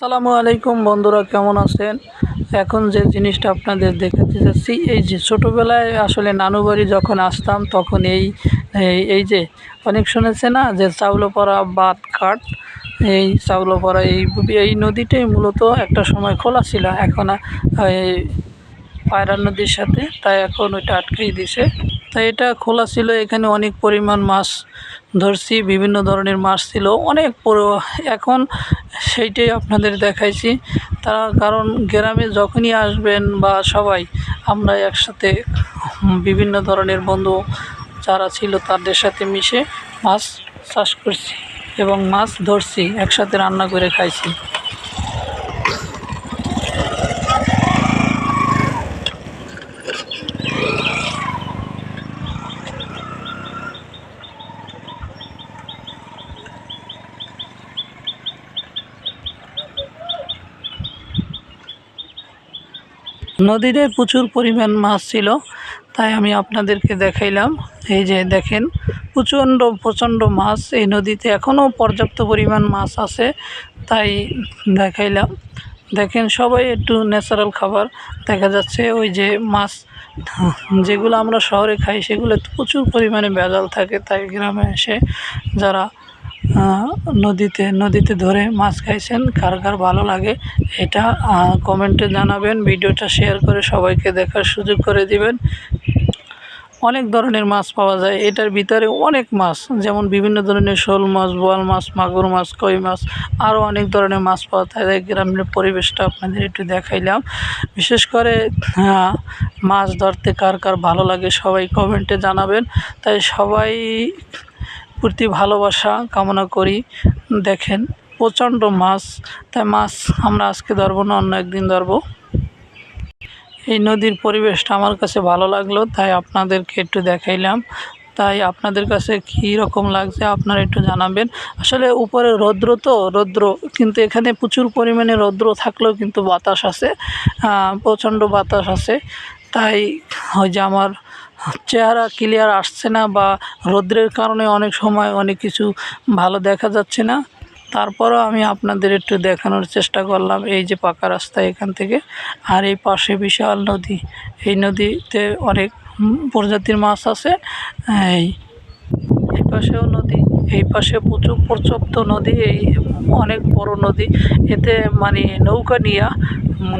আসসালামু আলাইকুম বন্ধুরা, কেমন আছেন? এখন যে জিনিসটা আপনাদের দেখাতে যাচ্ছি, এই যে ছোটোবেলায় আসলে নানু বাড়ি যখন আসতাম, তখন এই, এই- যে অনেক শুনেছে না যে চাউলপাড়া বাদ কাঠ, এই চাউলপাড়া এই এই নদীটাই মূলত একটা সময় খোলা ছিল। এখন পায়রা নদীর সাথে, তাই এখন ওইটা আটকেই দিছে। তাই এটা খোলা ছিল, এখানে অনেক পরিমাণ মাছ ধরছি, বিভিন্ন ধরনের মাছ ছিল, অনেক পুরো। এখন সেইটাই আপনাদের দেখাইছি। তারা কারণ গ্রামে যখনই আসবেন বা সবাই, আমরা একসাথে বিভিন্ন ধরনের বন্ধু যারা ছিল তাদের সাথে মিশে মাছ চাষ করছি এবং মাছ ধরছি, একসাথে রান্না করে খাইছি। নদীতে প্রচুর পরিমাণ মাছ ছিল, তাই আমি আপনাদেরকে দেখাইলাম। এই যে দেখেন, প্রচণ্ড প্রচণ্ড মাছ এই নদীতে এখনও পর্যাপ্ত পরিমাণ মাছ আছে, তাই দেখাইলাম। দেখেন সবাই একটু ন্যাচারাল খাবার, দেখা যাচ্ছে ওই যে মাছ, যেগুলো আমরা শহরে খাই সেগুলো প্রচুর পরিমাণে ভেজাল থাকে তাই গ্রামে এসে যারা নদীতে নদীতে ধরে মাছ খাইছেন। কার কার ভালো লাগে এটা কমেন্টে জানাবেন। ভিডিওটা শেয়ার করে সবাইকে দেখার সুযোগ করে দিবেন। অনেক ধরনের মাছ পাওয়া যায়। এটার ভিতরে অনেক মাছ, যেমন বিভিন্ন ধরনের শোল মাছ, বোয়াল মাছ, মাগুর মাছ, কই মাছ আরও অনেক ধরনের মাছ পাওয়া যায়। গ্রামের পরিবেশটা আপনাদের একটু দেখাইলাম। বিশেষ করে মাছ ধরতে কার কার ভালো লাগে সবাই কমেন্টে জানাবেন। তাই সবাই প্রতি ভালোবাসা কামনা করি। দেখেন, প্রচণ্ড মাছ। তাই মাছ আমরা আজকে ধরবো না, অন্য একদিন ধরবো। এই নদীর পরিবেশটা আমার কাছে ভালো লাগল, তাই আপনাদেরকে একটু দেখাইলাম। তাই আপনাদের কাছে কী রকম লাগছে আপনারা একটু জানাবেন। আসলে উপরে রৌদ্র তো, রৌদ্র কিন্তু এখানে প্রচুর পরিমাণে রৌদ্র থাকলেও কিন্তু বাতাস আছে প্রচণ্ড বাতাস আছে। তাই ওই যে আমার চেহারা ক্লিয়ার আসছে না বা রৌদ্রের কারণে অনেক সময় অনেক কিছু ভালো দেখা যাচ্ছে না। তারপরও আমি আপনাদের একটু দেখানোর চেষ্টা করলাম এই যে পাকা রাস্তা এখান থেকে। আর এই পাশে বিশাল নদী। এই নদীতে অনেক প্রজাতির মাছ আছে। এই এই পাশেও নদী। এই পাশে প্রচুর পর্যাপ্ত নদী। এই অনেক বড় নদী। এতে মানে নৌকা নিয়ে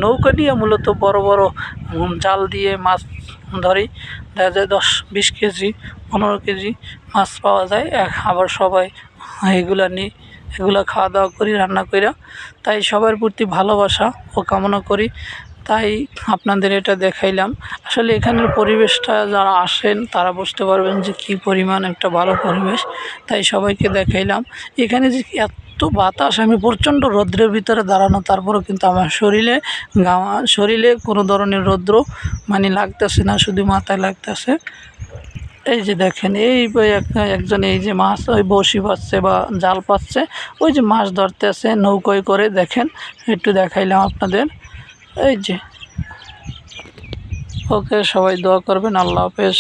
নৌকা নিয়ে মূলত বড় বড় জাল দিয়ে মাছ ধরি, দেখা যায় দশ, বিশ কেজি, পনেরো কেজি মাছ পাওয়া যায়। আবার সবাই এগুলা নিই এগুলো খাওয়া দাওয়া করি, রান্না কইরা। তাই সবার প্রতি ভালোবাসা ও কামনা করি। তাই আপনাদের এটা দেখাইলাম। আসলে এখানের পরিবেশটা যারা আসেন, তারা বুঝতে পারবেন যে কী পরিমাণ একটা ভালো পরিবেশ। তাই সবাইকে দেখাইলাম। এখানে যে এত বাতাস, আমি প্রচণ্ড রৌদ্রের ভিতরে দাঁড়ানো, তারপরেও কিন্তু আমার শরীরে গামা শরীরে কোনো ধরনের রৌদ্র মানে লাগতেছে না, শুধু মাথায় লাগতেছে। এই যে দেখেন, এই একজন এই যে মাছ, ওই বসি পাচ্ছে বা জাল পাচ্ছে, ওই যে মাছ ধরতে আছে নৌকোয় করে, দেখেন, একটু দেখাইলাম আপনাদের। এই যে, ওকে, সবাই দোয়া করবেন, আল্লাহ হাফেজ।